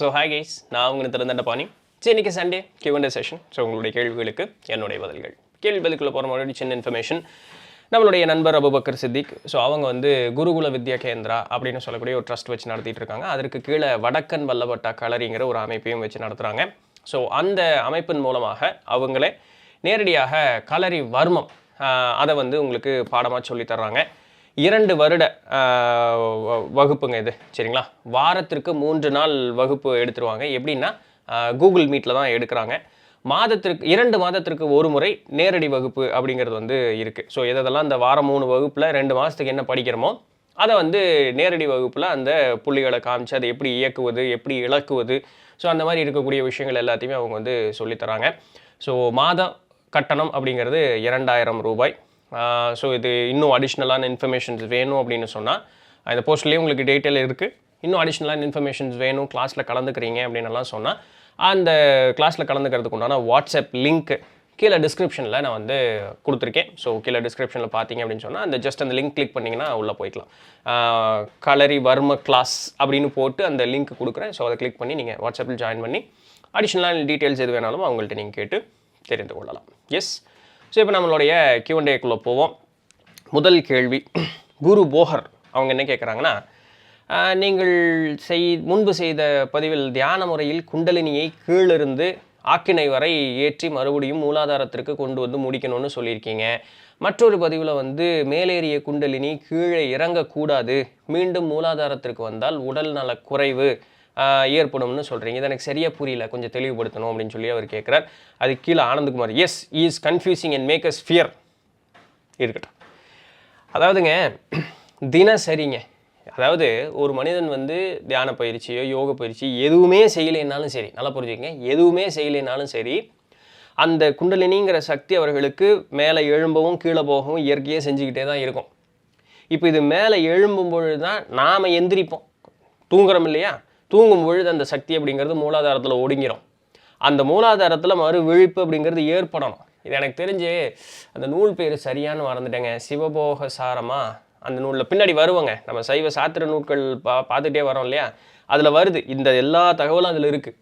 So hi guys நான் உங்களுக்கு திறந்த பாணி. சரி இன்னைக்கு சண்டே கிவண்டே செஷன் ஸோ உங்களுடைய கேள்விகளுக்கு என்னுடைய பதில்கள். கேள்வி பதிலுக்குள்ள போகிற முன்னாடி சின்ன இன்ஃபர்மேஷன் நம்மளுடைய நண்பர் அபுபக்கர் சித்திக். ஸோ அவங்க வந்து குருகுல வித்யா கேந்திரா அப்படின்னு சொல்லக்கூடிய ஒரு ட்ரஸ்ட் வச்சு நடத்திட்டு இருக்காங்க. அதற்கு கீழே வடக்கன் வல்லபட்டா கலரிங்கிற ஒரு அமைப்பையும் வச்சு நடத்துகிறாங்க ஸோ அந்த அமைப்பின் மூலமாக அவங்களே நேரடியாக கலரி வர்மம் அதை வந்து உங்களுக்கு பாடமாக சொல்லித்தர்றாங்க இரண்டு வருட வ- வகுப்புங்க இது சரிங்களா? வாரத்திற்கு மூன்று நாள் வகுப்பு எடுத்துருவாங்க. எப்படின்னா கூகுள் மீட்டில் தான் எடுக்கிறாங்க. மாதத்திற்கு இரண்டு மாதத்திற்கு ஒரு முறை நேரடி வகுப்பு அப்படிங்கிறது வந்து இருக்குது ஸோ எதெல்லாம் இந்த வாரம் மூணு வகுப்பில் ரெண்டு மாதத்துக்கு என்ன படிக்கிறோமோ அதை வந்து நேரடி வகுப்பில் அந்த புள்ளிகளை காமிச்சு அதை எப்படி இயக்குவது எப்படி இழக்குவது ஸோ அந்த மாதிரி இருக்கக்கூடிய விஷயங்கள் எல்லாத்தையுமே அவங்க வந்து சொல்லித் தராங்க. ஸோ மாதம் கட்டணம் அப்படிங்கிறது இரண்டாயிரம் ரூபாய். ஸோ இது இன்னும் அடிஷ்னலான இன்ஃபர்மேஷன்ஸ் வேணும் அப்படின்னு சொன்னால் இந்த போஸ்ட்லேயே உங்களுக்கு டீட்டெயில் இருக்குது இன்னும் அடிஷ்னலான இன்ஃபர்மேஷன்ஸ் வேணும் கிளாஸில் கலந்துக்கிறீங்க அப்படின்னுலாம் சொன்னால் அந்த கிளாஸில் கலந்துக்கிறதுக்கு உண்டான வாட்ஸ்அப் லிங்க் கீழே டிஸ்கிரிப்ஷனில் நான் வந்து கொடுத்துருக்கேன். ஸோ கீழே டிஸ்கிரிப்ஷனில் பார்த்தீங்க அப்படின்னு சொன்னால் அந்த ஜஸ்ட் அந்த லிங்க் கிளிக் பண்ணிங்கன்னா உள்ளே போய்க்கலாம். கலரி வர்ம கிளாஸ் அப்படின்னு போட்டு அந்த லிங்க் கொடுக்குறேன். ஸோ அதை கிளிக் பண்ணி நீங்கள் வாட்ஸ்அப்பில் ஜாயின் பண்ணி அடிஷ்னலான டீட்டெயில்ஸ் எது வேணாலும் அவங்கள்ட்ட நீங்கள் கேட்டு தெரிந்து கொள்ளலாம். எஸ் ஸோ இப்போ நம்மளுடைய கியூண்டேக்குள்ளே போவோம். முதல் கேள்வி குரு போகர் அவங்க என்ன கேட்குறாங்கன்னா நீங்கள் செய் முன்பு செய்த பதிவில் தியான முறையில் குண்டலினியை கீழிருந்து ஆக்கினை வரை ஏற்றி மறுபடியும் மூலாதாரத்திற்கு கொண்டு வந்து முடிக்கணும்னு சொல்லியிருக்கீங்க. மற்றொரு பதிவில் வந்து மேலேறிய குண்டலினி கீழே இறங்கக்கூடாது. மீண்டும் மூலாதாரத்திற்கு வந்தால் உடல் நல குறைவு. ஏற்படும்னு சொல்கிறீங்க இது எனக்கு சரியாக புரியல. கொஞ்சம் தெளிவுபடுத்தணும் அப்படின்னு சொல்லி அவர் கேட்குறார் அது கீழே Anandakumar S is confusing and make us fear இருக்கட்டும். அதாவதுங்க தினசரிங்க அதாவது ஒரு மனிதன் வந்து தியான பயிற்சியோ யோக பயிற்சி எதுவுமே செய்யலைன்னாலும் சரி நல்லா புரிஞ்சுக்கங்க. எதுவுமே செய்யலைன்னாலும் சரி அந்த குண்டலினிங்கிற சக்தி அவர்களுக்கு மேலே எழும்பவும் கீழே போகவும் இயற்கையாக செஞ்சுக்கிட்டே தான் இருக்கும். இப்போ இது மேலே எழும்பும் பொழுது தான் நாம் எந்திரிப்போம். தூங்குறோம் இல்லையா? தூங்கும் பொழுது அந்த சக்தி அப்படிங்கிறது மூலாதாரத்தில் ஒடுங்கிரும். அந்த மூலாதாரத்தில் மறு விழிப்பு அப்படிங்கிறது ஏற்படணும். இது எனக்கு தெரிஞ்சு அந்த நூல் பேர் சரியானு மறந்துட்டேங்க. சிவபோக சாரமா அந்த நூலில் பின்னாடி வருவாங்க. நம்ம சைவ சாத்திர நூல்கள் பா பார்த்துட்டே வரோம் இல்லையா? அதில் வருது. இந்த எல்லா தகவலும் அதில் இருக்குது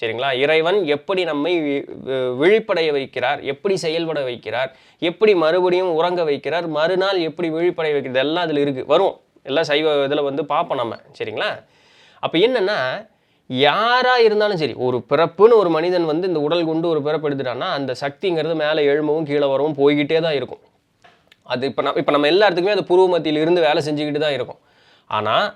சரிங்களா? இறைவன் எப்படி நம்மை வி- விழிப்படைய வைக்கிறார்? எப்படி செயல்பட வைக்கிறார்? எப்படி மறுபடியும் உறங்க வைக்கிறார்? மறுநாள் எப்படி விழிப்படைய வைக்கிறது எல்லாம் அதில் இருக்குது வரும். எல்லாம் சைவ இதில் வந்து பார்ப்போம் நம்ம. சரிங்களா? அப்போ என்னென்னா யாராக இருந்தாலும் சரி ஒரு பிறப்புன்னு ஒரு மனிதன் வந்து இந்த உடல் கொண்டு ஒரு பிறப்பு எடுத்துட்டான்னா அந்த சக்திங்கிறது மேலே எழும்பவும் கீழே வரவும் போய்கிட்டே தான் இருக்கும். அது இப்போ நம்ம இப்போ நம்ம எல்லாத்துக்குமே அது பூர்வ மத்தியில் இருந்து வேலை செஞ்சுக்கிட்டு தான் இருக்கும். ஆனால்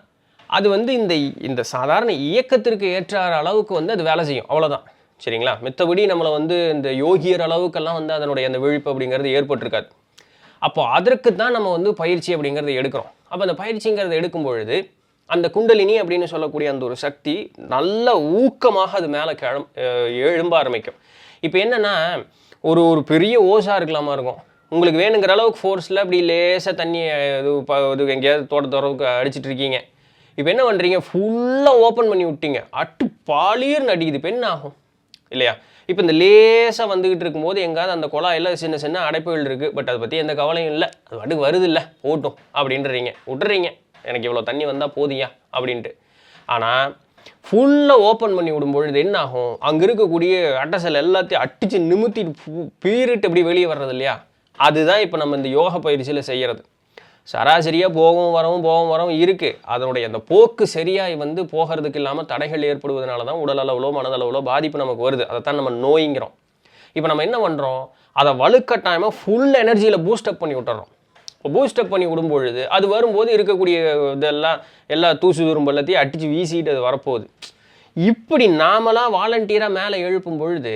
அது வந்து இந்த இந்த சாதாரண இயக்கத்திற்கு ஏற்ற அளவுக்கு வந்து அது வேலை செய்யும். அவ்வளோதான் சரிங்களா? மித்தபடி நம்மளை வந்து இந்த யோகியர் அளவுக்கெல்லாம் வந்து அதனுடைய அந்த விழிப்பு அப்படிங்கிறது ஏற்பட்டிருக்காது. அப்போது அதற்கு தான் நம்ம வந்து பயிற்சி அப்படிங்கிறத எடுக்கிறோம். அப்போ அந்த பயிற்சிங்கிறத எடுக்கும் பொழுது அந்த குண்டலினி அப்படின்னு சொல்லக்கூடிய அந்த ஒரு சக்தி நல்ல ஊக்கமாக அது மேலே கிளம் எழும்ப ஆரம்பிக்கும். இப்போ என்னென்னா ஒரு ஒரு பெரிய ஓசாக இருக்கலாமா இருக்கும். உங்களுக்கு வேணுங்கிற அளவுக்கு ஃபோர்ஸில் அப்படி லேசாக தண்ணி இது இது எங்கேயாவது தோட்ட தோறவுக்கு அடிச்சிட்டு இருக்கீங்க. இப்போ என்ன பண்ணுறீங்க ஃபுல்லாக ஓப்பன் பண்ணி விட்டீங்க. அட்டு பாலியர்னு அடிக்குது இப்போ என்ன ஆகும்? இல்லையா? இப்போ இந்த லேசாக வந்துக்கிட்டு இருக்கும்போது எங்காவது அந்த குழாயில் சின்ன சின்ன அடைப்புகள் இருக்குது பட் அதை பற்றி எந்த கவலையும் இல்லை. அது பாட்டுக்கு வருது இல்லை. ஓட்டும். அப்படின்றீங்க. விட்டுறீங்க. எனக்கு இவ்வளோ தண்ணி வந்தால் போதியா அப்படின்ட்டு. ஆனால் ஃபுல்லாக ஓப்பன் பண்ணி விடும்பொழுது என்ன ஆகும் அங்கே இருக்கக்கூடிய அட்டசல் எல்லாத்தையும் அடித்து நிமித்திட்டு பீரிட்டு பீறிட்டு இப்படி வெளியே வர்றது இல்லையா? அதுதான் இப்போ நம்ம இந்த யோக பயிற்சியில் செய்கிறது சராசரியாக போகவும் வரவும் போகவும் வரவும் இருக்குது அதனுடைய அந்த போக்கு சரியாக வந்து போகிறதுக்கு இல்லாமல் தடைகள் ஏற்படுவதனால தான் உடல் அளவுலோ மனதளவுலோ பாதிப்பு நமக்கு வருது. அதை தான் நம்ம நோய்ங்கிறோம். இப்போ நம்ம என்ன பண்ணுறோம் அதை வலுக்கட்டாயமாக ஃபுல் எனர்ஜியில் பூஸ்டப் பண்ணி விட்டுறோம். பூஸ்டப் பண்ணி விடும்பொழுது அது வரும்போது இருக்கக்கூடிய இதெல்லாம் எல்லா தூசு துரும்பு எல்லாத்தையும் அடித்து வீசிட்டு அது வரப்போகுது. இப்படி நாமளாக வாலண்டியராக மேலே எழுப்பும் பொழுது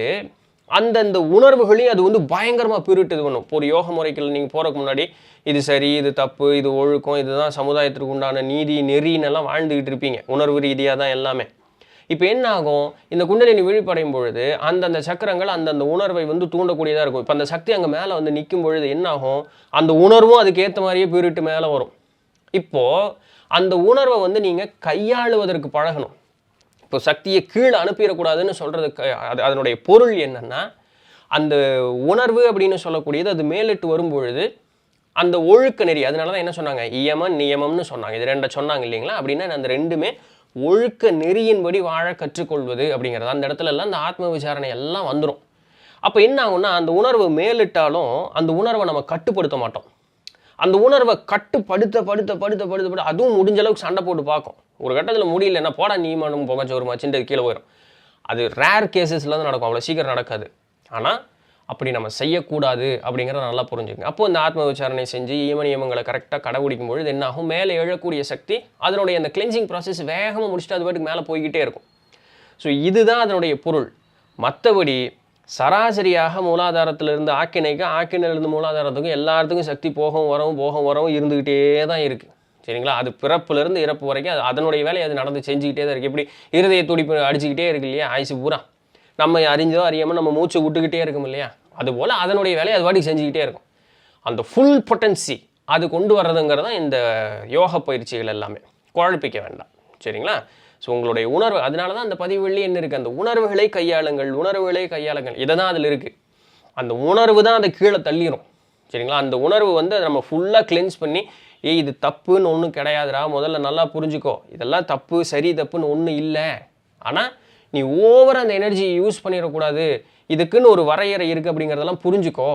அந்தந்த உணர்வுகளையும் அது வந்து பயங்கரமாக பிரிட்டு இது பண்ணும். இப்போ ஒரு யோக முறைகள் நீங்கள் போகிறதுக்கு முன்னாடி இது சரி இது தப்பு இது ஒழுக்கம் இதுதான் சமுதாயத்திற்கு உண்டான நீதி நெறின்னு எல்லாம் வாழ்ந்துக்கிட்டு இருப்பீங்க. உணர்வு ரீதியாக தான் எல்லாமே. இப்போ என்ன ஆகும் இந்த குண்டலினி விழிப்படையும் பொழுது அந்தந்த சக்கரங்கள் அந்தந்த உணர்வை வந்து தூண்டக்கூடியதாக இருக்கும். இப்போ அந்த சக்தி அங்கே மேலே வந்து நிற்கும் பொழுது என்ன ஆகும் அந்த உணர்வும் அதுக்கேற்ற மாதிரியே பீரிட்டு மேலே வரும். இப்போது அந்த உணர்வை வந்து நீங்கள் கையாளுவதற்கு பழகணும். இப்போ சக்தியை கீழே அனுப்பிடக்கூடாதுன்னு சொல்கிறதுக்கு அது அதனுடைய பொருள் என்னென்னா அந்த உணர்வு அப்படின்னு சொல்லக்கூடியது அது மேலிட்டு வரும்பொழுது அந்த ஒழுக்க நெறி அதனால தான் என்ன சொன்னாங்க? இயமம் நியமம்னு சொன்னாங்க. இது ரெண்டை சொன்னாங்க இல்லைங்களா? அப்படின்னா அந்த ரெண்டுமே ஒழுக்க நெறியின்படி வாழ கற்றுக்கொள்வது அப்படிங்கிறது. அந்த இடத்துல எல்லாம் அந்த ஆத்ம விசாரணை எல்லாம் வந்துடும் அப்போ என்ன ஆகும்னா அந்த உணர்வு மேலிட்டாலும் அந்த உணர்வை நம்ம கட்டுப்படுத்த மாட்டோம். அந்த உணர்வை கட்டுப்படுத்த படுத்த படுத்த படுத்த படுத்த அதுவும் முடிஞ்ச அளவுக்கு சண்டை போட்டு பார்க்கும். ஒரு கட்டத்தில் முடியலன்னா போடா நீ மனம் புகஞ்ச ஒரு மச்சின்றது கீழே போயிடும் அது ரேர் கேசஸ்லாம் தான் நடக்கும். அவ்வளோ சீக்கிரம் நடக்காது. ஆனால் அப்படி நம்ம செய்யக்கூடாது அப்படிங்கிறத நல்லா புரிஞ்சுக்கங்க. அப்போ இந்த ஆத்ம விசாரணை செஞ்சு ஈம நியமங்களை கரெக்டாக கடைபிடிக்கும் பொழுது என்ன ஆகும்? மேலே எழக்கூடிய சக்தி அதனுடைய அந்த கிளென்சிங் ப்ராசஸ் வேகமாக முடிச்சுட்டு அது பாட்டுக்கு மேலே போய்கிட்டே இருக்கும். ஸோ இதுதான் அதனுடைய பொருள். மற்றபடி சராசரியாக மூலாதாரத்திலிருந்து ஆக்கினைக்கு ஆக்கினிலிருந்து மூலாதாரத்துக்கும் எல்லாத்துக்கும் சக்தி போகவும் வரவும் போகவும் வரவும் இருந்துக்கிட்டே தான் இருக்குது சரிங்களா? அது பிறப்புலேருந்து இறப்பு வரைக்கும் அது அதனுடைய வேலையை அது நடந்து செஞ்சுக்கிட்டே தான் இருக்குது எப்படி? இருதய துடிப்பு அடிச்சுக்கிட்டே இருக்கு இல்லையா? ஆயுசு பூரா. நம்ம அறிஞ்சோ அறியாமல் நம்ம மூச்சு விட்டுக்கிட்டே இருக்கும் இல்லையா? அதுபோல் அதனுடைய வேலையை அது வாட்டி செஞ்சுக்கிட்டே இருக்கும். அந்த ஃபுல் பொட்டன்சி அது கொண்டு வர்றதுங்கிறது தான் இந்த யோக பயிற்சிகள் எல்லாமே. குழப்பிக்க வேண்டாம். சரிங்களா? ஸோ உங்களுடைய உணர்வு அதனால தான் அந்த பதிவுள்ளே என்ன இருக்குது அந்த உணர்வுகளை கையாளுங்கள் உணர்வுகளை கையாளுங்கள். இதை தான் அதில் இருக்குது அந்த உணர்வு தான் அதை கீழே தள்ளிடும் சரிங்களா? அந்த உணர்வு வந்து அதை நம்ம ஃபுல்லாக கிளென்ஸ் பண்ணி ஏய் இது தப்புன்னு ஒன்றும் கிடையாதுடா. முதல்ல நல்லா புரிஞ்சுக்கோ. இதெல்லாம் தப்பு சரி தப்புன்னு ஒன்றும் இல்லை. ஆனால் நீ ஓவர் அந்த எனர்ஜியை யூஸ் பண்ணிடக்கூடாது. இதுக்குன்னு ஒரு வரையறை இருக்குது அப்படிங்கிறதெல்லாம் புரிஞ்சுக்கோ.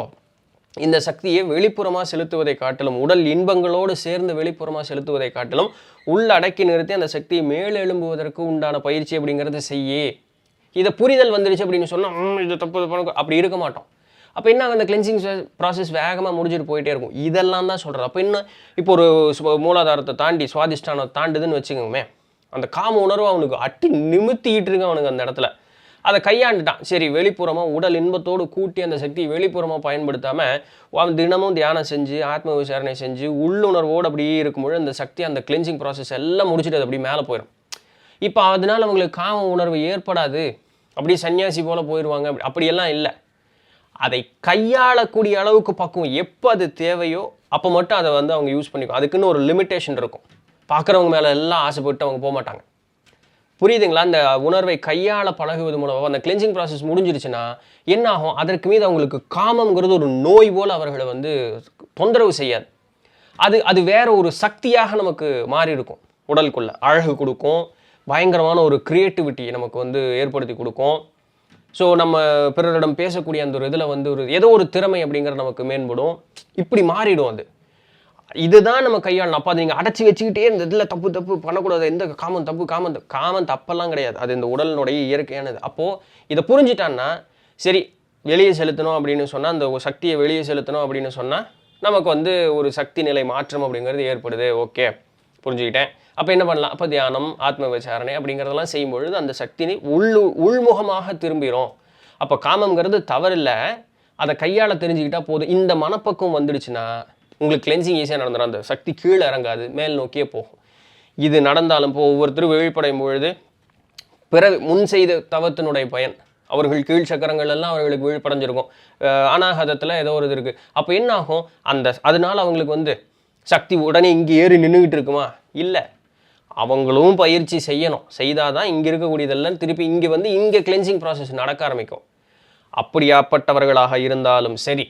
இந்த சக்தியை வெளிப்புறமாக செலுத்துவதை காட்டிலும் உடல் இன்பங்களோடு சேர்ந்து வெளிப்புறமாக செலுத்துவதை காட்டிலும் உள்ள அடக்கி நிறுத்தி அந்த சக்தியை மேலெழும்புவதற்கு உண்டான பயிற்சி அப்படிங்கிறத செய்யே. இதை புரிதல் வந்துருச்சு அப்படின்னு சொன்னால் இது தப்பு தப்பு அப்படி இருக்க மாட்டோம். அப்போ என்ன அந்த கிளென்சிங் ப்ராசஸ் வேகமாக முடிஞ்சிட்டு போயிட்டே இருக்கும். இதெல்லாம் தான் சொல்கிறது அப்போ என்ன? இப்போ ஒரு மூலாதாரத்தை தாண்டி சுவாதிஷ்டானம் தாண்டுதுன்னு வச்சுக்கோமே அந்த காம உணர்வு அவனுக்கு அட்டி நிமித்திக்கிட்டு இருக்கு அவனுக்கு அந்த இடத்துல. அதை கையாண்டுட்டான். சரி வெளிப்புறமாக உடல் இன்பத்தோடு கூட்டி அந்த சக்தியை வெளிப்புறமாக பயன்படுத்தாமல் அவன் தினமும் தியானம் செஞ்சு ஆத்ம விசாரணை செஞ்சு உள்ளுணர்வோடு அப்படியே இருக்கும்போது அந்த சக்தி அந்த கிளென்சிங் ப்ராசஸ் எல்லாம் முடிச்சுட்டு அது அப்படியே மேலே போயிடும். இப்போ அதனால் அவங்களுக்கு காம உணர்வு ஏற்படாது. அப்படியே சன்னியாசி போல் போயிடுவாங்க. அப்படி அப்படியெல்லாம் இல்லை. அதை கையாளக்கூடிய அளவுக்கு பக்குவம் எப்போ அது தேவையோ அப்போ மட்டும் அதை வந்து அவங்க யூஸ் பண்ணிக்கும். அதுக்குன்னு ஒரு லிமிட்டேஷன் இருக்கும். பார்க்குறவங்க மேலே எல்லாம் ஆசைப்பட்டு அவங்க போக மாட்டாங்க புரியுதுங்களா? அந்த உணர்வை கையாள பழகுவது மூலமாக அந்த கிளென்சிங் ப்ராசஸ் முடிஞ்சிருச்சுன்னா என்ன ஆகும் அதற்கு மீது அவங்களுக்கு காமங்கிறது ஒரு நோய் போல் அவர்களை வந்து தொந்தரவு செய்யாது. அது அது வேற ஒரு சக்தியாக நமக்கு மாறி இருக்கும் உடலுக்குள்ளே. அழகு கொடுக்கும் பயங்கரமான ஒரு க்ரியேட்டிவிட்டி நமக்கு வந்து ஏற்படுத்தி கொடுக்கும். ஸோ நம்ம பிறரிடம் பேசக்கூடிய அந்த ஒரு இதில் வந்து ஒரு ஏதோ ஒரு திறமை அப்படிங்கிற நமக்கு மேம்படும். இப்படி மாறிடும் அது. இதுதான் நம்ம கையாளணும். அப்போ அதை நீங்கள் அடைச்சி வச்சுக்கிட்டே இந்த இதில் தப்பு தப்பு பண்ணக்கூடாது. எந்த காமம் தப்பு காமன் காமன் காமம் தப்பெல்லாம் கிடையாது. அது இந்த உடலினுடைய இயற்கையானது. அப்போது இதை புரிஞ்சிட்டான்னா சரி வெளியே செலுத்தணும் அப்படின்னு சொன்னால் அந்த ஒரு சக்தியை வெளியே செலுத்தணும் அப்படின்னு சொன்னால் நமக்கு வந்து ஒரு சக்தி நிலை மாற்றம் அப்படிங்கிறது ஏற்படுது. ஓகே புரிஞ்சுக்கிட்டேன். அப்போ என்ன பண்ணலாம்? அப்போ தியானம் ஆத்ம விசாரணை அப்படிங்கிறதெல்லாம் செய்யும் பொழுது அந்த சக்தினை உள் உள்முகமாக திரும்பிடும் அப்போ காமம்ங்கிறது தவறில்லை. அதை கையாள தெரிஞ்சுக்கிட்டால் போதும். இந்த மனப்பக்குவம் வந்துடுச்சுன்னா உங்களுக்கு கிளென்சிங் ஈஸியாக நடந்துடும் அந்த சக்தி கீழே இறங்காது மேல் நோக்கியே போகும். இது நடந்தாலும் இப்போ ஒவ்வொருத்தரும் விழிப்படையும் பொழுது பிறகு முன் செய்த தவத்தினுடைய பயன் அவர்கள் கீழ் சக்கரங்கள் எல்லாம் அவர்களுக்கு விழிப்படைஞ்சிருக்கும். அனாகதத்தில் ஏதோ ஒரு இது இருக்குது அப்போ என்ன ஆகும் அந்த அதனால அவங்களுக்கு வந்து சக்தி உடனே இங்கே ஏறி நின்றுக்கிட்டு இருக்குமா? இல்லை. அவங்களும் பயிற்சி செய்யணும். செய்தால் தான் இங்கே இருக்கக்கூடியதெல்லாம் திருப்பி இங்கே வந்து இங்கே கிளென்சிங் ப்ராசஸ் நடக்க ஆரம்பிக்கும். அப்படியாப்பட்டவர்களாக இருந்தாலும் சரி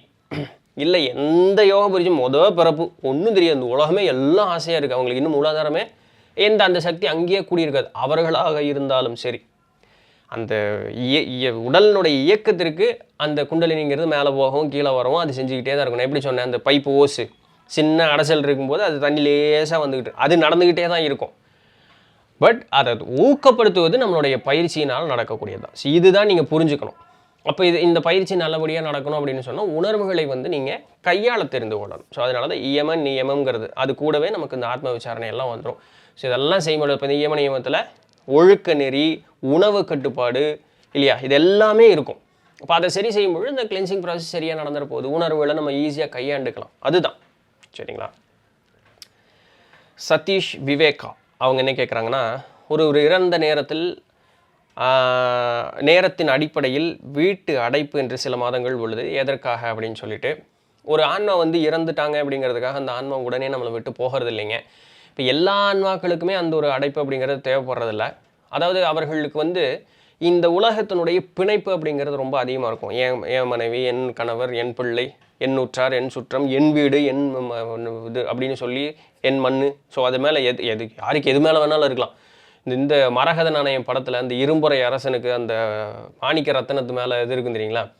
இல்லை எந்த யோக பரிச்சயம் மொதல் பிறப்பு. ஒன்றும் தெரியாது. இந்த உலகமே எல்லாம் ஆசையாக இருக்குது அவங்களுக்கு இன்னும் மூலாதாரமே எந்த அந்த சக்தி அங்கேயே கூடியிருக்காது. அவர்களாக இருந்தாலும் சரி. அந்த இய- இய- உடலினுடைய இயக்கத்திற்கு அந்த குண்டலினிங்கிறது மேலே போகவும் கீழே வரவும் அது செஞ்சுக்கிட்டே தான் இருக்கணும். எப்படி சொன்னேன்? அந்த பைப்பு ஓசு. சின்ன அடைசல் இருக்கும்போது அது தண்ணி லேசாக வந்துக்கிட்டு அது நடந்துக்கிட்டே தான் இருக்கும். பட் அதை ஊக்கப்படுத்துவது நம்மளுடைய பயிற்சியினால் நடக்கக்கூடியது தான். இதுதான் நீங்கள் புரிஞ்சுக்கணும். அப்போ இது இந்த பயிற்சி நல்லபடியாக நடக்கணும் அப்படின்னு சொன்னால் உணர்வுகளை வந்து நீங்கள் கையாள தெரிந்து கொள்ளணும். ஸோ அதனால தான் இயமன் நியமங்கிறது அது கூடவே நமக்கு இந்த ஆத்ம விசாரணை எல்லாம் வந்துடும் ஸோ இதெல்லாம் செய்யும்போது இப்போ இந்த இயம நியமத்தில் ஒழுக்க நெறி உணவு கட்டுப்பாடு இல்லையா? இது எல்லாமே இருக்கும். அப்போ அதை சரி செய்யும்பொழுது இந்த கிளென்சிங் ப்ராசஸ் சரியாக நடந்துற போது உணர்வுகளை நம்ம ஈஸியாக கையாண்டுக்கலாம். அதுதான். சரிங்களா? சதீஷ் விவேகா. அவங்க என்ன கேட்குறாங்கன்னா ஒரு ஒரு இறந்த நேரத்தில் நேரத்தின் அடிப்படையில் வீட்டு அடைப்பு என்று சில மாதங்கள் உள்ளது. எதற்காக அப்படின்னு சொல்லிட்டு ஒரு ஆன்மா வந்து இறந்துட்டாங்க அப்படிங்கிறதுக்காக அந்த ஆன்மா உடனே நம்மளை விட்டு போகிறது இல்லைங்க. இப்போ எல்லா ஆன்மாக்களுக்குமே அந்த ஒரு அடைப்பு அப்படிங்கிறது தேவைப்படுறதில்ல. அதாவது அவர்களுக்கு வந்து இந்த உலகத்தினுடைய பிணைப்பு அப்படிங்கிறது ரொம்ப அதிகமாக இருக்கும். என் என் மனைவி என் கணவர் என் பிள்ளை என் உற்றார் என் சுற்றம் என் வீடு என் இது அப்படின்னு சொல்லி என் மண் ஸோ அது மேலே எது எது யாருக்கு எது மேலே வேணாலும் இருக்கலாம். இந்த- இந்த மரகத நாணயம் படத்தில் அந்த இரும்புறை அரசனுக்கு அந்த மாணிக்க ரத்தனத்து மேலே இது இருக்கும் தெரியுங்களா?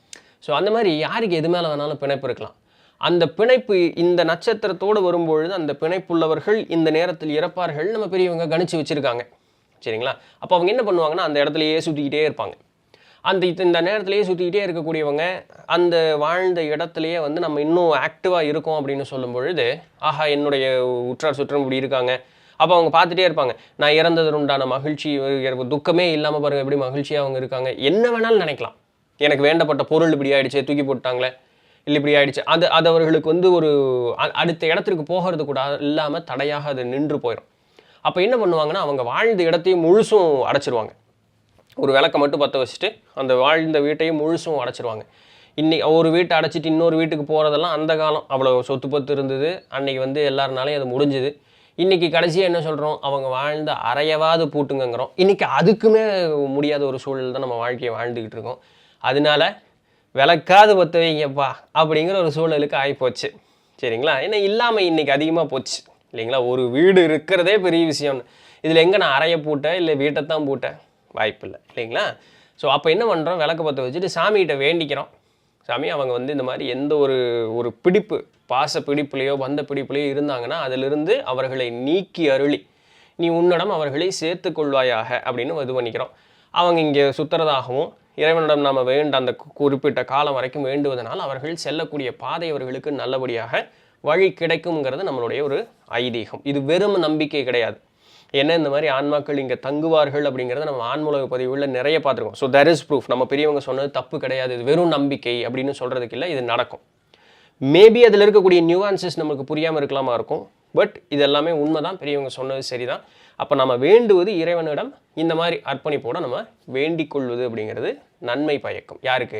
ஸோ அந்த மாதிரி யாருக்கு எது மேலே வேணாலும் பிணைப்பு இருக்கலாம். அந்த பிணைப்பு இந்த நட்சத்திரத்தோடு வரும்பொழுது அந்த பிணைப்புள்ளவர்கள் இந்த நேரத்தில் இறப்பார்கள் நம்ம பெரியவங்க கணிச்சு வச்சுருக்காங்க. சரிங்களா? அப்போ அவங்க என்ன பண்ணுவாங்கன்னா அந்த இடத்துலையே சுற்றிக்கிட்டே இருப்பாங்க. அந்த இது- இந்த நேரத்திலேயே சுற்றிக்கிட்டே இருக்கக்கூடியவங்க அந்த வாழ்ந்த இடத்துலையே வந்து நம்ம இன்னும் ஆக்டிவாக இருக்கோம் அப்படின்னு சொல்லும் பொழுது ஆஹா என்னுடைய உற்றார் சுற்றம் இப்படி இருக்காங்க. அப்போ அவங்க பார்த்துட்டே இருப்பாங்க. நான் இறந்தது உண்டான மகிழ்ச்சி துக்கமே இல்லாமல் பாருங்க எப்படி மகிழ்ச்சியாக அவங்க இருக்காங்க. என்ன வேணாலும் நினைக்கலாம். எனக்கு வேண்டப்பட்ட பொருள் இப்படி ஆயிடுச்சு தூக்கி போட்டாங்களே இல்லை இப்படி ஆயிடுச்சு. அது அது அவர்களுக்கு வந்து ஒரு அடுத்த இடத்திற்கு போகிறது கூட இல்லாமல் தடையாக அது நின்று போயிடும் அப்போ என்ன பண்ணுவாங்கன்னா அவங்க வாழ்ந்த இடத்தையும் முழுசும் அடைச்சிருவாங்க. ஒரு விளக்கை மட்டும் பற்ற வச்சுட்டு அந்த வாழ்ந்த வீட்டையும் முழுசும் அடைச்சிருவாங்க. இன்னைக்கு ஒரு வீட்டை அடைச்சிட்டு இன்னொரு வீட்டுக்கு போகிறதெல்லாம் அந்த காலம். அவ்வளோ சொத்து பத்து இருந்தது. அன்னைக்கு வந்து எல்லாருனாலையும் அது முடிஞ்சுது. இன்றைக்கி கடைசியாக என்ன சொல்கிறோம் அவங்க வாழ்ந்த அறையவாது பூட்டுங்கிறோம் இன்றைக்கி அதுக்குமே முடியாத ஒரு சூழல் தான் நம்ம வாழ்க்கையை வாழ்ந்துக்கிட்டு இருக்கோம். அதனால விளக்காது ஒத்து வைங்கப்பா அப்படிங்கிற ஒரு சூழலுக்கு ஆகிப்போச்சு சரிங்களா? ஏன்னா இல்லாமல் இன்றைக்கி அதிகமாக போச்சு. இல்லைங்களா? ஒரு வீடு இருக்கிறதே பெரிய விஷயம்னு. இதில் எங்கே நான் அறைய பூட்டேன்? இல்லை வீட்டை தான் பூட்டேன்? வாய்ப்பு இல்லை இல்லைங்களா? ஸோ அப்போ என்ன பண்ணுறோம் விளக்கு பற்ற வச்சுட்டு சாமிகிட்ட வேண்டிக்கிறோம். சாமி அவங்க வந்து இந்த மாதிரி எந்த ஒரு ஒரு பிடிப்பு பாச பிடிப்புலையோ வந்த பிடிப்புலையோ இருந்தாங்கன்னா அதிலிருந்து அவர்களை நீக்கி அருளி நீ உன்னிடம் அவர்களை சேர்த்து கொள்வாயாக அப்படின்னு இது பண்ணிக்கிறோம். அவங்க இங்கே சுத்துறதாகவும் இறைவனிடம் நாம் வேண்ட அந்த குறிப்பிட்ட காலம் வரைக்கும் வேண்டுவதனால் அவர்கள் செல்லக்கூடிய பாதை அவர்களுக்கு நல்லபடியாக வழி கிடைக்குங்கிறது நம்மளுடைய ஒரு ஐதீகம். இது வெறும் நம்பிக்கை கிடையாது. ஏன்னா இந்த மாதிரி ஆன்மாக்கள் இங்கே தங்குவார்கள் அப்படிங்கிறத நம்ம ஆன்மூலக பதிவுகளில் நிறைய பார்த்துருக்கோம். ஸோ தர் இஸ் ப்ரூஃப் நம்ம பெரியவங்க சொன்னது தப்பு கிடையாது. இது வெறும் நம்பிக்கை அப்படின்னு சொல்கிறதுக்கு இல்லை இது நடக்கும். மேபி அதில் இருக்கக்கூடிய நியூவான்சஸ் நமக்கு புரியாமல் இருக்கலாமா இருக்கும். பட் இது எல்லாமே உண்மை தான் பெரியவங்க சொன்னது சரிதான். அப்போ நம்ம வேண்டுவது இறைவனிடம் இந்த மாதிரி அர்ப்பணிப்போட நம்ம வேண்டிக் கொள்வது அப்படிங்கிறது நன்மை பயக்கும். யாருக்கு?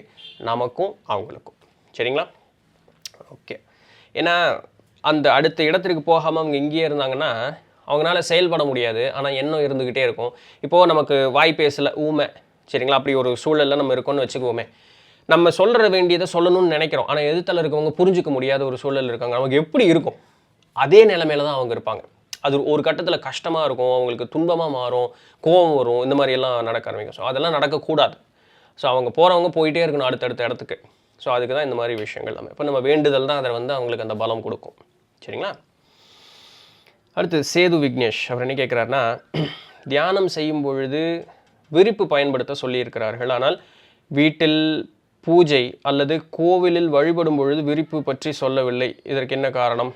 நமக்கும் அவங்களுக்கும். சரிங்களா? ஓகே ஏன்னா அந்த அடுத்த இடத்திற்கு போகாமல் அவங்க இங்கேயே இருந்தாங்கன்னா அவங்களால செயல்பட முடியாது. ஆனால் எண்ணம் இருந்துக்கிட்டே இருக்கும். இப்போது நமக்கு வாய் பேசல ஊமை. சரிங்களா? அப்படி ஒரு சூழலில் நம்ம இருக்கோம்னு வச்சுக்குவோமே நம்ம சொல்கிற வேண்டியதை சொல்லணும்னு நினைக்கிறோம். ஆனால் எதிர்த்தல இருக்கவங்க புரிஞ்சுக்க முடியாத ஒரு சூழல் இருக்காங்க. அவங்க எப்படி இருக்கும்? அதே நிலைமையில தான் அவங்க இருப்பாங்க. அது ஒரு கட்டத்தில் கஷ்டமாக இருக்கும். அவங்களுக்கு துன்பமாக மாறும். கோபம் வரும். இந்த மாதிரி எல்லாம் நடக்க ஆரம்பிக்கும். ஸோ அதெல்லாம் நடக்கக்கூடாது. ஸோ அவங்க போகிறவங்க போயிட்டே இருக்கணும் அடுத்தடுத்த இடத்துக்கு. ஸோ அதுக்கு தான் இந்த மாதிரி விஷயங்கள் எல்லாமே இப்போ நம்ம வேண்டுதல் தான் அதை வந்து அவங்களுக்கு அந்த பலம் கொடுக்கும். சரிங்களா? அடுத்து சேது விக்னேஷ் அவர் என்ன கேட்குறாருன்னா தியானம் செய்யும் பொழுது விரிப்பு பயன்படுத்த சொல்லியிருக்கிறார்கள். ஆனால் வீட்டில் பூஜை அல்லது கோவிலில் வழிபடும் பொழுது விரிப்பு பற்றி சொல்லவில்லை. இதற்கு என்ன காரணம்?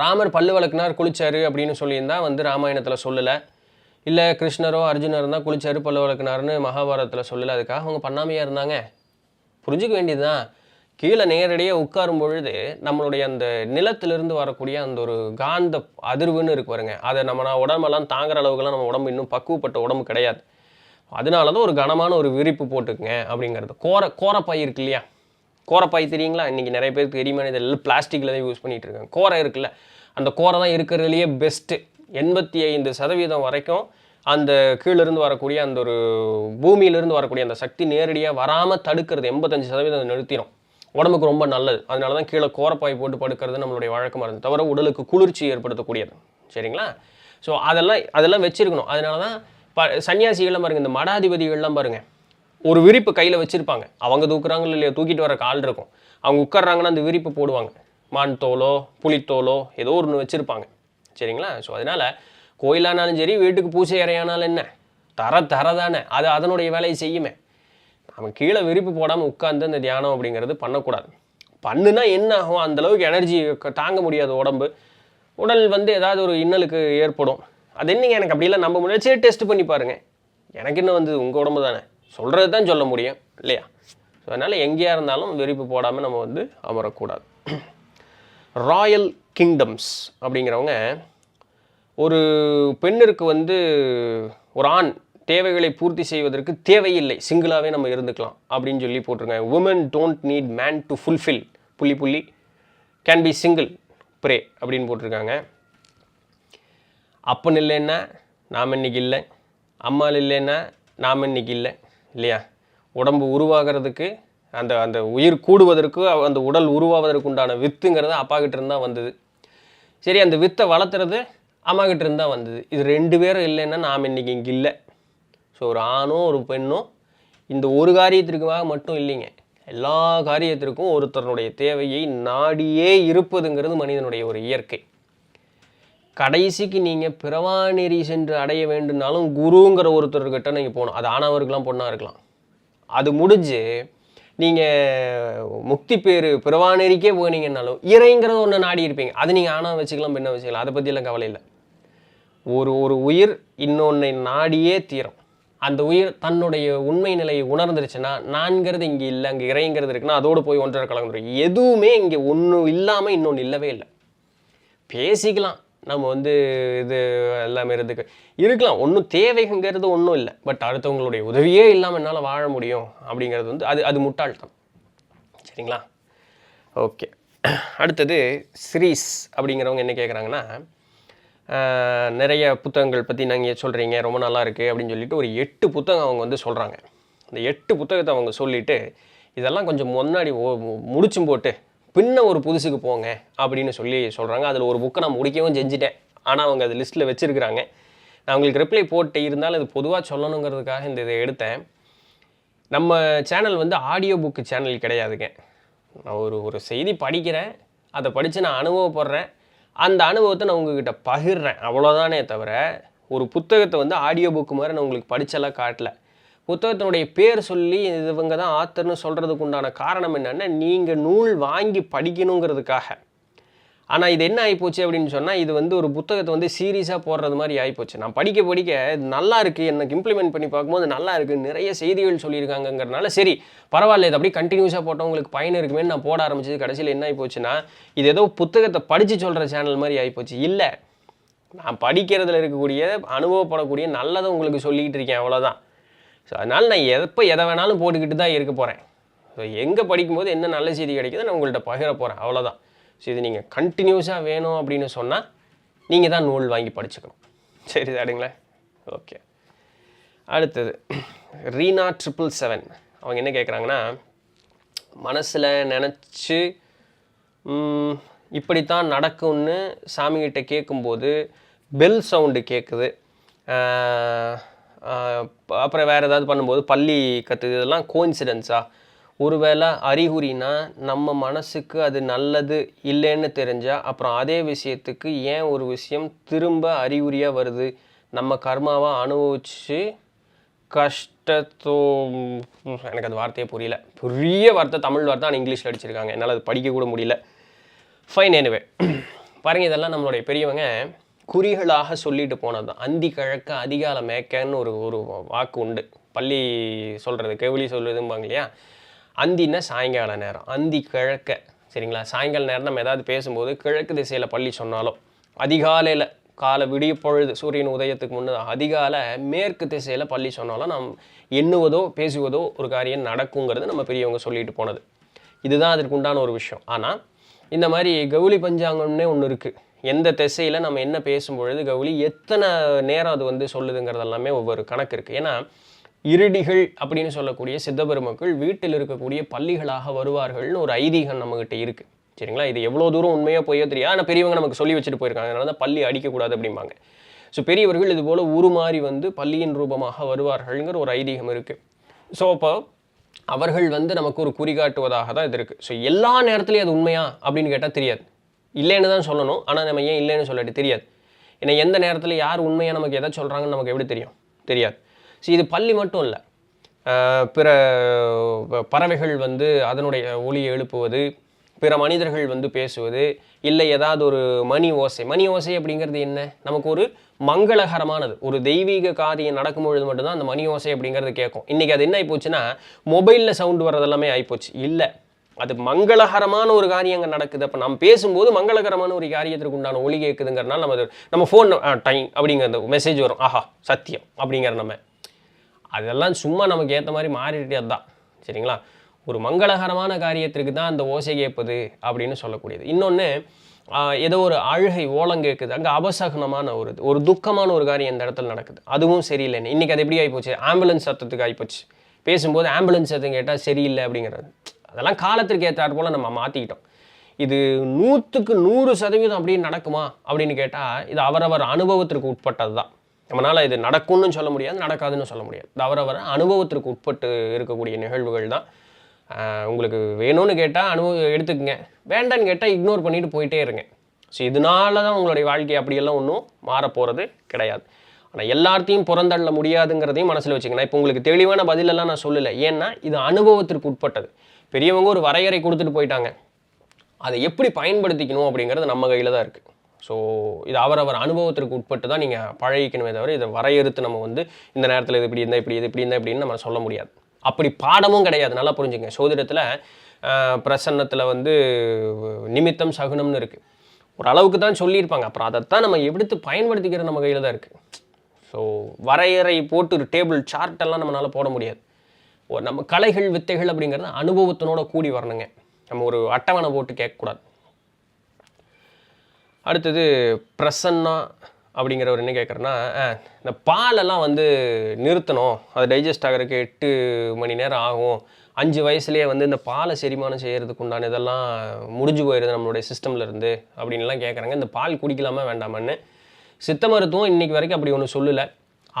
ராமர் பல்லு விளக்குனார் குளிச்சாரு அப்படின்னு சொல்லியிருந்தா வந்து ராமாயணத்தில் சொல்லலை. இல்லை கிருஷ்ணரோ அர்ஜுனரோ தான் குளிச்சாரு பல்லு விளக்குனாருன்னு மகாபாரதத்தில் சொல்லலை. அதுக்காக அவங்க பண்ணாமையாக இருந்தாங்க. புரிஞ்சுக்க வேண்டியதுதான். கீழே நேரடியாக உட்காரும் பொழுது நம்மளுடைய அந்த நிலத்திலிருந்து வரக்கூடிய அந்த ஒரு காந்த அதிர்வுன்னு இருக்கு பாருங்க. அதை நம்ம நான் உடம்பெல்லாம் தாங்குற அளவுக்குலாம் நம்ம உடம்பு இன்னும் பக்குவப்பட்ட உடம்பு கிடையாது. அதனால தான் ஒரு கனமான ஒரு விரிப்பு போட்டுக்குங்க அப்படிங்கிறது. கோர கோரப்பை இருக்கு இல்லையா? கோரப்பாய் தெரியுங்களா? இன்றைக்கி நிறைய பேருக்கு தெரியுமா இதெல்லாம் பிளாஸ்டிக்கில் தான் யூஸ் பண்ணிகிட்டு இருக்காங்க. கோரை இருக்குல்ல. அந்த கோரை தான் இருக்கிறதுலையே பெஸ்ட்டு எண்பத்தி ஐந்து சதவீதம் வரைக்கும் அந்த கீழிருந்து வரக்கூடிய அந்த ஒரு பூமியிலிருந்து வரக்கூடிய அந்த சக்தி நேரடியாக வராமல் தடுக்கிறது. எண்பத்தஞ்சு சதவீதம் நிறுத்திடும் உடம்புக்கு ரொம்ப நல்லது. அதனால தான் கீழே கோரப்பாய் போட்டு படுக்கிறது நம்மளுடைய வழக்கமாக இருந்தது. தவிர உடலுக்கு குளிர்ச்சி ஏற்படுத்தக்கூடியது. சரிங்களா? ஸோ அதெல்லாம் அதெல்லாம் வச்சிருக்கணும். அதனால தான் ப சன்னியாசிகள்லாம் பாருங்கள் இந்த மடாதிபதிகள்லாம் பாருங்கள் ஒரு விரிப்பு கையில் வச்சுருப்பாங்க. அவங்க தூக்குறாங்களோ இல்லையோ தூக்கிட்டு வர கால் இருக்கும். அவங்க உட்கார்றாங்கன்னா அந்த விரிப்பு போடுவாங்க. மான் தோலோ புலித்தோலோ ஏதோ ஒன்று வச்சுருப்பாங்க. சரிங்களா? ஸோ அதனால் கோயிலானாலும் சரி வீட்டுக்கு பூசை இறையானாலும் என்ன? தர தர தானே. அது அதனுடைய வேலையை செய்யுமே. நம்ம கீழே விரிப்பு போடாமல் உட்காந்து அந்த தியானம் அப்படிங்கிறது பண்ணக்கூடாது. பண்ணுனா என்ன ஆகும்? அந்த அளவுக்கு எனர்ஜி தாங்க முடியாது உடம்பு. உடல் வந்து ஏதாவது ஒரு இன்னலுக்கு ஏற்படும். அது என்னங்க? எனக்கு அப்படிலாம் நம்ப முடியாது சரி டெஸ்ட் பண்ணி பாருங்கள் எனக்கு என்ன வந்து உங்கள் உடம்பு தானே. சொல்கிறது தான் சொல்ல முடியும் இல்லையா? ஸோ அதனால் எங்கேயா இருந்தாலும் விரிப்பு போடாமல் நம்ம வந்து அமரக்கூடாது. ராயல் கிங்டம்ஸ் அப்படிங்கிறவங்க ஒரு பெண்ணிற்கு வந்து ஒரு ஆண் தேவைகளை பூர்த்தி செய்வதற்கு தேவையில்லை. சிங்கிளாகவே நம்ம இருந்துக்கலாம் அப்படின்னு சொல்லி போட்டிருக்காங்க. Woman don't need man to fulfil புள்ளி புள்ளி. கேன் பி சிங்கிள் ப்ரே அப்படின்னு போட்டிருக்காங்க. அப்பன் இல்லைன்னா நாம் இன்றைக்கி இல்லை. அம்மாள் இல்லைன்னா நாம் இன்னைக்கு இல்லை. இல்லையா? உடம்பு உருவாகிறதுக்கு அந்த அந்த உயிர் கூடுவதற்கு அந்த உடல் உருவாவதற்கு உண்டான வித்துங்கிறது அப்பா கிட்ட வந்தது. சரி அந்த வித்தை வளர்த்துறது அம்மா கிட்ட இருந்தால் வந்தது. இது ரெண்டு பேரும் இல்லைன்னா நாம் இன்னைக்கு இங்கே இல்லை. ஸோ ஒரு ஆணோ ஒரு பெண்ணும் இந்த ஒரு காரியத்திற்காக மட்டும் இல்லைங்க. எல்லா காரியத்திற்கும் ஒருத்தருடைய தேவையை நாடியே இருப்பதுங்கிறது மனிதனுடைய ஒரு இயற்கை. கடைசிக்கு நீங்கள் பிறவாநெறி சென்று அடைய வேண்டும்னாலும் குருங்கிற ஒருத்தர்கிட்ட நீங்கள் போகணும். அது ஆணாக இருக்கலாம் பொண்ணாக இருக்கலாம். அது முடிஞ்சு நீங்கள் முக்தி பேர் பிறவாநெறிக்கே போனீங்கன்னாலும் இறைங்கிறத ஒன்று நாடி இருப்பீங்க. அது நீங்கள் ஆணாக வச்சுக்கலாம் பெண்ணை வச்சுக்கலாம். அதை பற்றியெல்லாம் கவலை இல்லை. ஒரு ஒரு உயிர் இன்னொன்னை நாடியே தீரும். அந்த உயிர் தன்னுடைய உண்மை நிலையை உணர்ந்துருச்சுன்னா நான்கிறது இங்கே இல்லை அங்கே இறைங்கிறது இருக்குன்னா அதோடு போய் ஒன்றரை கலந்துரும் எதுவுமே இங்கே ஒன்று இல்லாமல் இன்னொன்று இல்லவே இல்லை. பேசிக்கலாம். நம்ம வந்து இது எல்லாமே இருந்துக்கு இருக்கலாம். ஒன்றும் தேவைங்கிறது ஒன்றும் இல்லை. பட் அடுத்தவங்களுடைய உதவியே இல்லாமல் என்னால் வாழ முடியும் அப்படிங்கிறது வந்து அது அது முட்டாள்தான் சரிங்களா? ஓகே. அடுத்தது ஸ்ரீஸ் அப்படிங்கிறவங்க என்ன கேட்குறாங்கன்னா நிறைய புத்தகங்கள் பற்றி நீங்கள் சொல்கிறீங்க ரொம்ப நல்லா இருக்குது அப்படின்னு சொல்லிட்டு ஒரு எட்டு புத்தகம் அவங்க வந்து சொல்கிறாங்க இந்த எட்டு புத்தகத்தை அவங்க சொல்லிவிட்டு இதெல்லாம் கொஞ்சம் முன்னாடி முடிச்சும் போட்டு பின்ன ஒரு புதுசுக்கு போங்க அப்படின்னு சொல்லி சொல்கிறாங்க அதில் ஒரு புக்கை நான் முடிக்கவும் செஞ்சுட்டேன். ஆனால் அவங்க அது லிஸ்ட்டில் வச்சுருக்கிறாங்க. நான் உங்களுக்கு ரிப்ளை போட்டு இருந்தாலும் இது பொதுவாக சொல்லணுங்கிறதுக்காக இந்த இதை எடுத்தேன். நம்ம சேனல் வந்து ஆடியோ புக்கு சேனல் கிடையாதுங்க. நான் ஒரு ஒரு செய்தி படிக்கிறேன். அதை படித்து நான் அனுபவப்படுறேன். அந்த அனுபவத்தை நான் உங்ககிட்ட பகிர்றேன். அவ்வளோதானே தவிர ஒரு புத்தகத்தை வந்து ஆடியோ புக்கு மாதிரி நான் உங்களுக்கு படித்தெல்லாம் காட்டல. புத்தகத்தினுடைய பேர் சொல்லி இவங்க தான் ஆத்தர்னு சொல்கிறதுக்கு உண்டான காரணம் என்னென்னா நீங்கள் நூல் வாங்கி படிக்கணுங்கிறதுக்காக. ஆனால் இது என்ன ஆகிப்போச்சு அப்படின்னு சொன்னால் இது வந்து ஒரு புத்தகத்தை வந்து சீரியஸாக போடுறது மாதிரி ஆகிப்போச்சு நான் படிக்க படிக்க இது நல்லா இருக்குது எனக்கு இம்ப்ளிமெண்ட் பண்ணி பார்க்கும்போது நல்லா இருக்குது நிறைய செய்திகள் சொல்லியிருக்காங்கங்கிறனால சரி பரவாயில்ல இது அப்படியே கண்டினியூஸாக போட்டவங்களுக்கு பயன் இருக்குமே நான் போட ஆரம்பிச்சது கடைசியில் என்ன ஆகிப்போச்சுன்னா இது ஏதோ புத்தகத்தை படித்து சொல்கிற சேனல் மாதிரி ஆகிப்போச்சு இல்லை நான் படிக்கிறதுல இருக்கக்கூடிய அனுபவப்படக்கூடிய நல்லதை உங்களுக்கு சொல்லிக்கிட்டு இருக்கேன் அவ்வளோதான் ஸோ அதனால் நான் எப்போ எதை வேணாலும் போட்டுக்கிட்டு தான் இருக்க போகிறேன் ஸோ எங்கே படிக்கும்போது என்ன நல்ல செய்தி கிடைக்குதோ நான் உங்கள்கிட்ட பகிர போகிறேன் அவ்வளோதான் ஸோ இது நீங்கள் கண்டினியூஸாக வேணும் அப்படின்னு சொன்னால் நீங்கள் தான் நூல் வாங்கி படிச்சுக்கணும். சரி சாடுங்களா ஓகே. அடுத்தது ரீனா ட்ரிபிள் செவன் அவங்க என்ன கேட்குறாங்கன்னா மனசில் நினச்சி இப்படித்தான் நடக்கும்னு சாமிகிட்ட கேட்கும்போது பெல் சவுண்டு கேட்குது அப்புறம் வேறு ஏதாவது பண்ணும்போது பள்ளி கற்றுது இதெல்லாம் கோயின்சிடென்ஸா ஒருவேளை அறிகுறினா நம்ம மனசுக்கு அது நல்லது இல்லைன்னு தெரிஞ்சால் அப்புறம் அதே விஷயத்துக்கு ஏன் ஒரு விஷயம் திரும்ப அறிகுறியாக வருது? நம்ம கர்மாவை அனுபவிச்சு கஷ்டத்தோ எனக்கு அது வார்த்தையே புரியல. பெரிய வார்த்தை தமிழ் வார்த்தை ஆனால் இங்கிலீஷில் அடிச்சிருக்காங்க. என்னால் அது படிக்க கூட முடியல. ஃபைன் எனிவே பாருங்க இதெல்லாம் நம்மளுடைய பெரியவங்க குறிகளாக சொல்லிட்டு போனது தான் அந்தி கிழக்க அதிகால மேக்கன்னு ஒரு ஒரு வாக்கு உண்டு. பள்ளி சொல்கிறது கெவிலி சொல்கிறதும்பாங்க இல்லையா? அந்தின்னா சாயங்கால நேரம். அந்தி கிழக்க. சரிங்களா? சாயங்கால நேரம் நம்ம ஏதாவது பேசும்போது கிழக்கு திசையில் பள்ளி சொன்னாலும் அதிகாலையில் காலை விடிய பொழுது சூரியன் உதயத்துக்கு முன்னே அதிகாலை மேற்கு திசையில் பள்ளி சொன்னாலும் நாம் எண்ணுவதோ பேசுவதோ ஒரு காரியம் நடக்குங்கிறது நம்ம பெரியவங்க சொல்லிட்டு போனது. இதுதான் அதற்கு உண்டான ஒரு விஷயம். ஆனால் இந்த மாதிரி கவுளி பஞ்சாங்கம்னே ஒன்று இருக்குது எந்த திசையில் நம்ம என்ன பேசும்பொழுது கவுளி எத்தனை நேரம் அது வந்து சொல்லுதுங்கிறது எல்லாமே ஒவ்வொரு கணக்கு இருக்குது ஏன்னா இருடிகள் அப்படின்னு சொல்லக்கூடிய சித்தபெருமக்கள் வீட்டில் இருக்கக்கூடிய பள்ளிகளாக வருவார்கள்னு ஒரு ஐதீகம் நம்மகிட்ட இருக்குது சரிங்களா? இது எவ்வளோ தூரம் உண்மையாக போயோ தெரியாது. ஆனால் பெரியவங்க நமக்கு சொல்லி வச்சுட்டு போயிருக்காங்க. அதனால தான் பள்ளி அடிக்கக்கூடாது அப்படிம்பாங்க. ஸோ பெரியவர்கள் இது போல் உருமாறி வந்து பள்ளியின் ரூபமாக வருவார்கள்ங்கிற ஒரு ஐதீகம் இருக்குது ஸோ அப்போ அவர்கள் வந்து நமக்கு ஒரு குறிகாட்டுவதாக தான் இது இருக்குது ஸோ எல்லா நேரத்துலையும் அது உண்மையா அப்படின்னு கேட்டால் தெரியாது. இல்லைன்னு தான் சொல்லணும். ஆனால் நம்ம ஏன் இல்லைன்னு சொல்லிட்டு தெரியாது. ஏன்னா எந்த நேரத்தில் யார் உண்மையாக நமக்கு எதை சொல்கிறாங்கன்னு நமக்கு எப்படி தெரியும்? தெரியாது. ஸோ இது பள்ளி மட்டும் இல்லை. பிற பறவைகள் வந்து அதனுடைய ஒளியை எழுப்புவது பிற மனிதர்கள் வந்து பேசுவது இல்லை ஏதாவது ஒரு மணி ஓசை. மணி ஓசை அப்படிங்கிறது என்ன? நமக்கு ஒரு மங்களகரமானது. ஒரு தெய்வீக காரியம் நடக்கும்பொழுது மட்டும்தான் அந்த மணி ஓசை அப்படிங்கிறது கேட்கும். இன்றைக்கி அது என்ன ஆகிப்போச்சுன்னா மொபைலில் சவுண்டு வர்றது எல்லாமே ஆகிப்போச்சு இல்லை. அது மங்களகரமான ஒரு காரியங்கள் அங்கே நடக்குது. அப்போ நம்ம பேசும்போது மங்களகரமான ஒரு காரியத்திற்கு உண்டான ஒளி கேட்குதுங்கிறனால நம்ம நம்ம ஃபோன் டைம் அப்படிங்கிற அந்த மெசேஜ் வரும். ஆஹா சத்தியம் அப்படிங்கிற நம்ம. அதெல்லாம் சும்மா நமக்கு ஏற்ற மாதிரி மாறிட்டே தான் சரிங்களா? ஒரு மங்களகரமான காரியத்திற்கு தான் அந்த ஓசை கேட்பது அப்படின்னு சொல்லக்கூடியது. இன்னொன்று ஏதோ ஒரு அழுகை ஓலம் கேட்குது. அங்கே அபசகனமான ஒரு இது ஒரு துக்கமான ஒரு காரியம் இந்த இடத்துல நடக்குது. அதுவும் சரியில்லைன்னு. இன்றைக்கி அது எப்படி ஆகிப்போச்சு ஆம்புலன்ஸ் சத்தத்துக்கு ஆகிப்போச்சு பேசும்போது ஆம்புலன்ஸ் சத்தம் கேட்டால் சரியில்லை அப்படிங்கிறது. அதெல்லாம் காலத்திற்கு ஏற்றாற் போல் நம்ம மாற்றிக்கிட்டோம் இது நூற்றுக்கு நூறு சதவீதம் அப்படின்னு நடக்குமா அப்படின்னு கேட்டால் இது அவரவர் அனுபவத்திற்கு உட்பட்டது தான் நம்மளால் இது நடக்கும்னு சொல்ல முடியாது நடக்காதுன்னு சொல்ல முடியாது. இது வர அனுபவத்திற்கு உட்பட்டு இருக்கக்கூடிய நிகழ்வுகள் தான். உங்களுக்கு வேணும்னு கேட்டால் அனுபவம் எடுத்துக்கங்க. வேண்டான்னு கேட்டால் இக்னோர் பண்ணிட்டு போயிட்டே இருங்க. ஸோ இதனால தான் உங்களுடைய வாழ்க்கை அப்படியெல்லாம் ஒன்றும் மாறப்போகிறது கிடையாது. ஆனால் எல்லாத்தையும் புறந்தள்ள முடியாதுங்கிறதையும் மனசில் வச்சுக்கணும் இப்போ உங்களுக்கு தெளிவான பதிலெல்லாம் நான் சொல்லலை. ஏன்னா இது அனுபவத்திற்கு உட்பட்டது. பெரியவங்க ஒரு வரையறை கொடுத்துட்டு போயிட்டாங்க. அதை எப்படி பயன்படுத்திக்கணும் அப்படிங்கிறது நம்ம கையில் தான் இருக்குது ஸோ இது அவரவர் அனுபவத்திற்கு உட்பட்டு தான் நீங்கள் பழகிக்கணுமே தவிர இதை வரையறுத்து நம்ம வந்து இந்த நேரத்தில் இது இப்படி இருந்தால் இப்படி இது இப்படி இருந்தால் இப்படின்னு நம்ம சொல்ல முடியாது. அப்படி பாடமும் கிடையாது. நல்லா புரிஞ்சுங்க. சோதிடத்தில் பிரசன்னத்தில் வந்து நிமித்தம் சகுனம்னு இருக்குது ஒரு அளவுக்கு தான் சொல்லியிருப்பாங்க. அப்புறம் அதைத்தான் நம்ம எடுத்து பயன்படுத்திக்கிற நம்ம கையில் தான் இருக்குது ஸோ வரையறை போட்டு ஒரு டேபிள் சார்ட்டெல்லாம் நம்மளால் போட முடியாது. ஒரு நம்ம கலைகள் வித்தைகள் அப்படிங்கிறது அனுபவத்தினோட கூடி வரணுங்க. நம்ம ஒரு அட்டவணை போட்டு கேட்கக்கூடாது. அடுத்தது பிரசன்னா அப்படிங்கிறவர் என்ன கேட்குறேன்னா இந்த பாலெல்லாம் வந்து நிறுத்தணும். அது டைஜஸ்ட் ஆகிறதுக்கு எட்டு மணி நேரம் ஆகும். அஞ்சு வயசுலேயே வந்து இந்த பாலை செரிமானம் செய்கிறதுக்கு உண்டான இதெல்லாம் முடிஞ்சு போயிடுது நம்மளுடைய சிஸ்டமில் இருந்து அப்படின்லாம் கேட்குறாங்க இந்த பால் குடிக்கலாமா வேண்டாமான்னு சித்த மருத்துவம் இன்றைக்கி வரைக்கும் அப்படி ஒன்று சொல்லலை.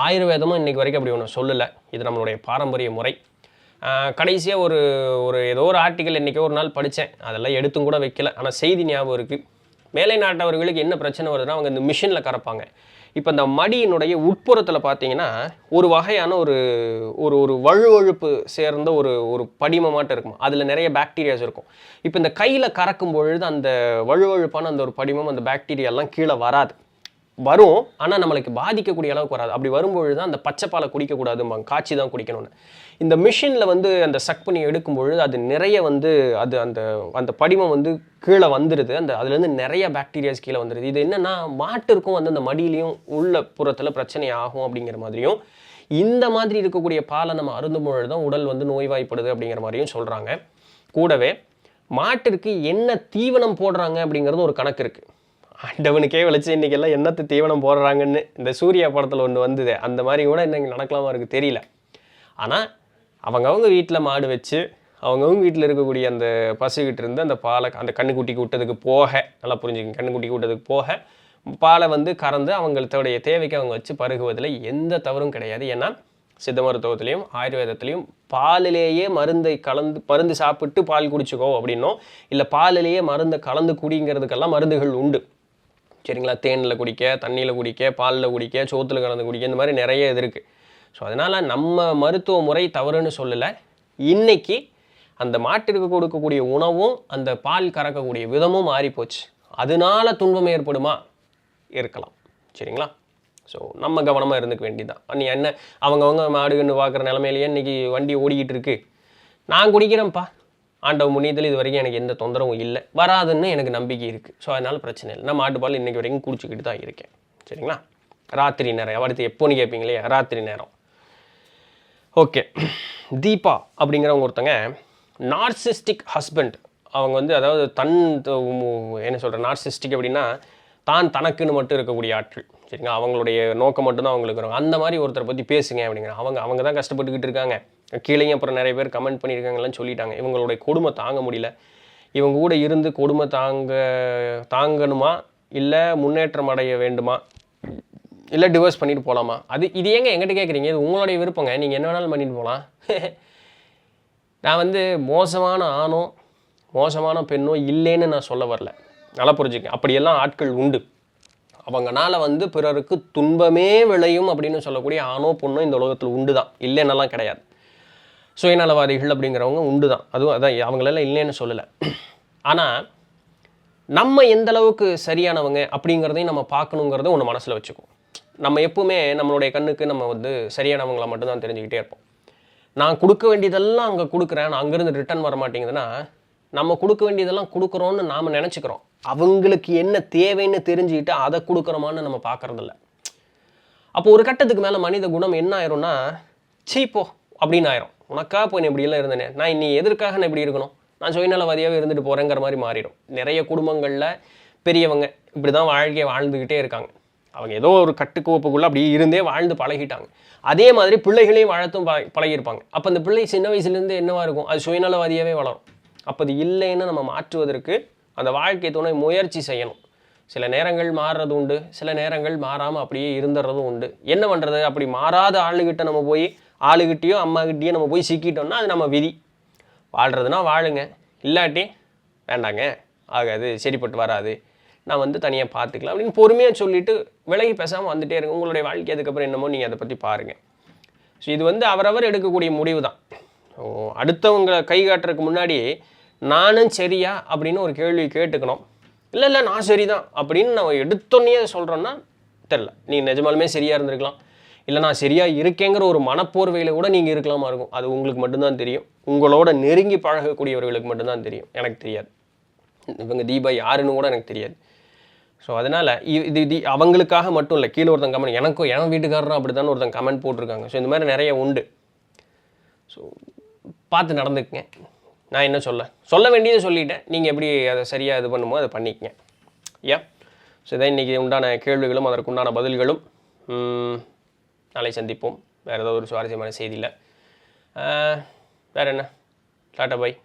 ஆயுர்வேதமும் இன்றைக்கி வரைக்கும் அப்படி ஒன்று சொல்லலை. இது நம்மளுடைய பாரம்பரிய முறை. கடைசியாக ஒரு ஒரு ஏதோ ஒரு ஆர்டிக்கல் இன்றைக்கோ ஒரு நாள் படித்தேன் அதெல்லாம் எடுத்தும் கூட வைக்கல. ஆனால் செய்தி ஞாபகம் இருக்குது மேலை நாட்டவர்களுக்கு என்ன பிரச்சனை வருதுன்னா அவங்க இந்த மிஷினில் கறப்பாங்க. இப்போ இந்த மடியினுடைய உட்புறத்தில் பார்த்தீங்கன்னா ஒரு வகையான ஒரு ஒரு ஒரு வழுவழுப்பு சேர்ந்த ஒரு ஒரு படிமமாட்டம் இருக்கும்? அதில் நிறைய பாக்டீரியாஸ் இருக்கும். இப்போ இந்த கையில் கறக்கும் பொழுது அந்த வழுவழுப்பான அந்த ஒரு படிமம் அந்த பாக்டீரியாலாம் கீழே வராது. வரும். ஆனால் நம்மளுக்கு பாதிக்கக்கூடிய அளவுக்கு வராது. அப்படி வரும்பொழுது தான் அந்த பச்சைப்பாலை குடிக்கக்கூடாதும்பாங்க. காய்ச்சி தான் குடிக்கணும்னு. இந்த மிஷினில் வந்து அந்த சக் பண்ணி எடுக்கும்பொழுது அது நிறைய வந்து அது அந்த அந்த படிமம் வந்து கீழே வந்துடுது அந்த அதுலேருந்து நிறைய பாக்டீரியாஸ் கீழே வந்துடுது இது என்னென்னா மாட்டிற்கும் வந்து அந்த மடியிலையும் உள்ள புறத்தில் பிரச்சனை ஆகும் அப்படிங்கிற மாதிரியும் இந்த மாதிரி இருக்கக்கூடிய பாலை நம்ம அருந்தும் பொழுது தான் உடல் வந்து நோய்வாய்ப்படுது அப்படிங்கிற மாதிரியும் சொல்கிறாங்க கூடவே மாட்டிற்கு என்ன தீவனம் போடுறாங்க அப்படிங்கிறது ஒரு கணக்கு இருக்குது ஆண்டவனுக்கே விளைச்சி இன்னைக்கு எல்லாம் தீவனம் போடுறாங்கன்னு இந்த சூர்யா படத்தில் ஒன்று வந்தது. அந்த மாதிரி கூட இன்னைக்கு நடக்கலாமா இருக்கு தெரியல. ஆனால் அவங்கவுங்க வீட்டில் மாடு வச்சு அவங்கவுங்க வீட்டில் இருக்கக்கூடிய அந்த பசுகிட்ட இருந்து அந்த பாலை அந்த கண்ணுக்குட்டிக்கு விட்டதுக்கு போக நல்லா புரிஞ்சுக்கங்க கண்ணுக்குட்டிக்கு விட்டதுக்கு போக பாலை வந்து கறந்து அவங்களுடைய தேவைக்கு அவங்க வச்சு பருகுவதில் எந்த தவறும் கிடையாது. ஏன்னா சித்த மருத்துவத்திலையும் ஆயுர்வேதத்திலையும் பாலிலேயே மருந்தை கலந்து மருந்து சாப்பிட்டு பால் குடிச்சுக்கோ அப்படின்னோ இல்லை பாலிலேயே மருந்தை கலந்து குடிங்கிறதுக்கெல்லாம் மருந்துகள் உண்டு. சரிங்களா? தேனில் குடிக்க தண்ணியில் குடிக்க பாலில் குடிக்க சோத்தில் கலந்து குடிக்க இந்த மாதிரி நிறைய இது இருக்குது ஸோ அதனால் நம்ம மருத்துவ முறை தவறுன்னு சொல்லலை. இன்னைக்கு அந்த மாட்டிற்கு கொடுக்கக்கூடிய உணவும் அந்த பால் கறக்கக்கூடிய விதமும் மாறிப்போச்சு. அதனால துன்பம் ஏற்படுமா? இருக்கலாம். சரிங்களா? ஸோ நம்ம கவனமாக இருந்துக்க வேண்டியதுதான். நீ என்ன அவங்கவங்க மாடுகன்னு பார்க்குற நிலமையிலேயே இன்றைக்கி வண்டி ஓடிக்கிட்டு இருக்கு. நான் குடிக்கிறேன்ப்பா. ஆண்டவ முன்னியத்தில் இது வரைக்கும் எனக்கு எந்த தொந்தரவும் இல்லை. வராதுன்னு எனக்கு நம்பிக்கை இருக்குது ஸோ அதனால் பிரச்சனை இல்லை. நான் மாட்டுப்பால் இன்றைக்கி வரைக்கும் குடிச்சிக்கிட்டு தான் இருக்கேன். சரிங்களா? ராத்திரி நேரம். அடுத்து எப்போன்னு கேட்பீங்களே ராத்திரி நேரம். ஓகே தீபா அப்படிங்கிறவங்க ஒருத்தங்க நார்சிஸ்டிக் ஹஸ்பண்ட் அவங்க வந்து அதாவது தன் என்ன சொல்கிற நார்சிஸ்டிக் அப்படின்னா தான் தனக்குன்னு மட்டும் இருக்கக்கூடிய ஆட்கள். சரிங்களா? அவங்களுடைய நோக்கம் மட்டும்தான் அவங்களுக்கு இருக்கும். அந்த மாதிரி ஒருத்தரை பற்றி பேசுங்க அப்படிங்கிற அவங்க அவங்க தான் கஷ்டப்பட்டுக்கிட்டு இருக்காங்க. கீழேயும் அப்புறம் நிறைய பேர் கமெண்ட் பண்ணியிருக்காங்கலாம் சொல்லிட்டாங்க. இவங்களுடைய கொடுமை தாங்க முடியல. இவங்க கூட இருந்து கொடுமை தாங்க தாங்கணுமா? இல்லை முன்னேற்றம் அடைய வேண்டுமா? இல்லை டிவோர்ஸ் பண்ணிட்டு போகலாமா அது இது ஏங்க எங்கிட்ட கேட்குறீங்க இது உங்களுடைய விருப்பங்க. நீங்கள் என்ன வேணாலும் பண்ணிட்டு போகலாம் நான் வந்து மோசமான ஆணோ மோசமான பெண்ணோ இல்லைன்னு நான் சொல்ல வரல. நல்லா புரிஞ்சுக்க அப்படியெல்லாம் ஆட்கள் உண்டு. அவங்கனால வந்து பிறருக்கு துன்பமே விளையும் அப்படின்னு சொல்லக்கூடிய ஆணோ பொண்ணோ இந்த உலகத்தில் உண்டு தான் இல்லைன்னெல்லாம் கிடையாது. சுயநலவாதிகள் அப்படிங்கிறவங்க உண்டு தான் அதுவும் அதான் அவங்களெல்லாம் இல்லைன்னு சொல்லலை. ஆனால் நம்ம எந்த அளவுக்கு சரியானவங்க அப்படிங்கிறதையும் நம்ம பார்க்கணுங்கிறத ஒன்று மனசில் வச்சுக்குவோம். நம்ம எப்பவுமே நம்மளுடைய கண்ணுக்கு நம்ம வந்து சரியானவங்களை மட்டும்தான் தெரிஞ்சுக்கிட்டே இருப்போம். நான் கொடுக்க வேண்டியதெல்லாம் அங்கே கொடுக்குறேன் நான் அங்கேருந்து ரிட்டர்ன் வர மாட்டேங்குதுன்னா நம்ம கொடுக்க வேண்டியதெல்லாம் கொடுக்குறோன்னு நாம் நினச்சிக்கிறோம். அவங்களுக்கு என்ன தேவைன்னு தெரிஞ்சுக்கிட்டு அதை கொடுக்குறோமான்னு நம்ம பார்க்குறதில்ல. அப்போ ஒரு கட்டத்துக்கு மேலே மனித குணம் என்ன ஆயிரும்னா சீப்போ போ அப்படின்னு ஆயிரும். உனக்கா போய் நான் இப்படியெல்லாம் இருந்தேனே? நான் இனி எதற்காக நான் இப்படி இருக்கணும்? நான் சுயநலவாதியாகவே இருந்துட்டு போகிறேங்கிற மாதிரி மாறிடும். நிறைய குடும்பங்களில் பெரியவங்க இப்படி தான் வாழ்க்கையை வாழ்ந்துக்கிட்டே இருக்காங்க. அவங்க ஏதோ ஒரு கட்டுக்கோப்புக்குள்ளே அப்படி இருந்தே வாழ்ந்து பழகிட்டாங்க. அதே மாதிரி பிள்ளைகளையும் வாழத்தும் பழ பழகியிருப்பாங்க. அப்போ அந்த பிள்ளை சின்ன வயசுலேருந்து என்னவாக இருக்கும்? அது சுயநலவாதியாகவே வளரும். அப்போ அது இல்லைன்னு நம்ம மாற்றுவதற்கு அந்த வாழ்க்கை துணை முயற்சி செய்யணும். சில நேரங்கள் மாறுறது உண்டு சில நேரங்கள் மாறாமல் அப்படியே இருந்துடுறதும் உண்டு. என்ன பண்ணுறது அப்படி மாறாத ஆளுகிட்ட நம்ம போய் ஆளுகிட்டேயோ அம்மாக்கிட்டேயோ நம்ம போய் சிக்கிட்டோம்னா அது நம்ம விதி. வாழ்கிறதுனா வாழுங்க. இல்லாட்டி வேண்டாங்க. ஆகாது. சரிப்பட்டு வராது. நான் வந்து தனியாக பார்த்துக்கலாம் அப்படின்னு பொறுமையாக சொல்லிவிட்டு விலகி பேசாமல் வந்துட்டே இருங்க. உங்களுடைய வாழ்க்கை அதுக்கப்புறம் என்னமோ நீங்கள் அதை பற்றி பாருங்கள் ஸோ இது வந்து அவரவர் எடுக்கக்கூடிய முடிவு தான் அடுத்தவங்களை கை காட்டுறதுக்கு முன்னாடி நானும் சரியா அப்படின்னு ஒரு கேள்வி கேட்டுக்கணும். இல்லை இல்லை நான் சரிதான் அப்படின்னு நம்ம எடுத்தோன்னே சொல்கிறோன்னா தெரில நீங்கள் நிஜமாலுமே சரியாக இருந்திருக்கலாம். இல்லை நான் சரியாக இருக்கேங்கிற ஒரு மனப்போர்வையில் கூட நீங்கள் இருக்கலாமா இருக்கும். அது உங்களுக்கு மட்டும்தான் தெரியும். உங்களோட நெருங்கி பழகக்கூடியவர்களுக்கு மட்டும்தான் தெரியும். எனக்கு தெரியாது. இவங்க தீபா யாருன்னு கூட எனக்கு தெரியாது. ஸோ அதனால் இது இது அவங்களுக்காக மட்டும் இல்லை கீழே ஒருத்தன் கமெண்ட் எனக்கும் என் வீட்டுக்காரரும் அப்படி தான் ஒருத்தன் கமெண்ட் போட்டிருக்காங்க. ஸோ இந்த மாதிரி நிறைய உண்டு. ஸோ பார்த்து நடந்துக்குங்க. நான் என்ன சொல்ல? சொல்ல வேண்டியதை சொல்லிட்டேன். நீங்கள் எப்படி அதை சரியாக இது பண்ணுமோ அதை பண்ணிக்கங்க. ஏன் ஸோ இதான் இன்றைக்கி உண்டான கேள்விகளும் அதற்கு உண்டான பதில்களும் நாளை சந்திப்போம். வேறு ஏதாவது ஒரு சுவாரஸ்யமான செய்தியில். வேறு என்ன? Tata bye